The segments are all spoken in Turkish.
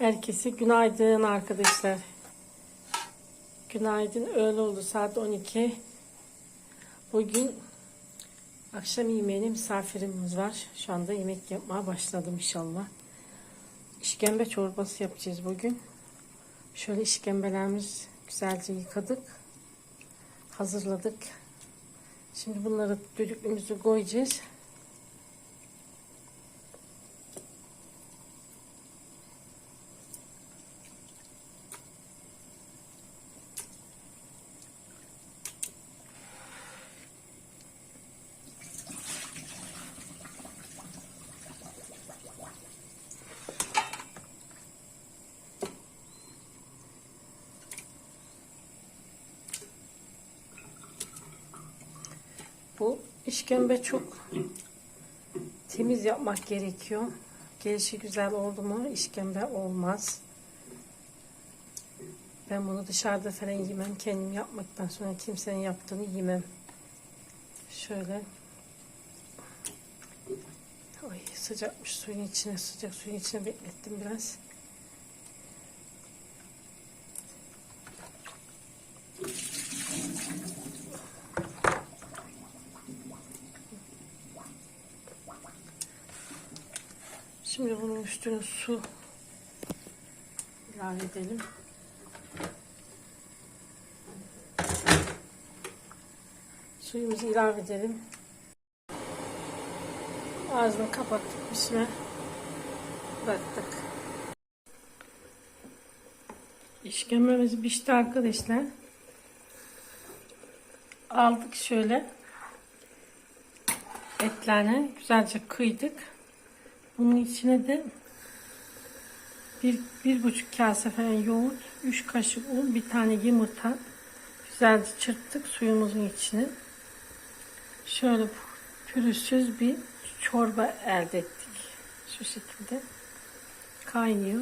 Herkese günaydın arkadaşlar. Günaydın. Öğle oldu saat 12. Bugün akşam yemeğine misafirimiz var. Şu anda yemek yapmaya başladım inşallah. İşkembe çorbası yapacağız bugün. Şöyle işkembelerimiz güzelce yıkadık. Hazırladık. Şimdi bunları düdüklümüzü koyacağız. Bu işkembe çok temiz yapmak gerekiyor. Gelişi güzel oldu mu işkembe olmaz. Ben bunu dışarıda falan yemem. Kendim yapmaktan sonra kimsenin yaptığını yemem. Şöyle. Ay sıcakmış suyun içine sıcak suyun içine beklettim biraz. Şimdi bunun üstüne su ilave edelim. Suyumuzu ilave edelim. Ağzını kapattık pişme. Bıraktık. İşkembemiz pişti arkadaşlar. Aldık şöyle. Etlerini güzelce kıydık. Bunun içine de bir, bir buçuk kase falan yoğurt, üç kaşık un, bir tane yumurta güzelce çırptık suyumuzun içine. Şöyle pürüzsüz bir çorba elde ettik. Şu şekilde kaynıyor.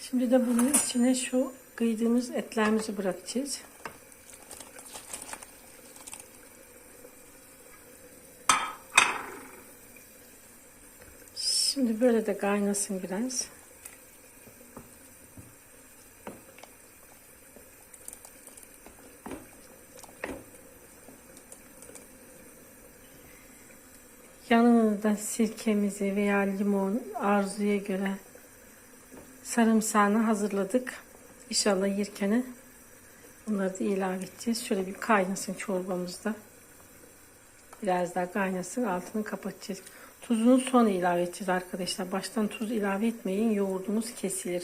Şimdi de bunun içine şu kıydığımız etlerimizi bırakacağız. Şimdi böyle de kaynasın biraz. Yanına da sirkemizi veya limon arzuya göre sarımsağını hazırladık. İnşallah yerken bunları da ilave edeceğiz. Şöyle bir kaynasın çorbamızda. Biraz daha kaynasın altını kapatacağız. Tuzunu son ilave edeceğiz arkadaşlar. Baştan tuz ilave etmeyin. Yoğurdumuz kesilir.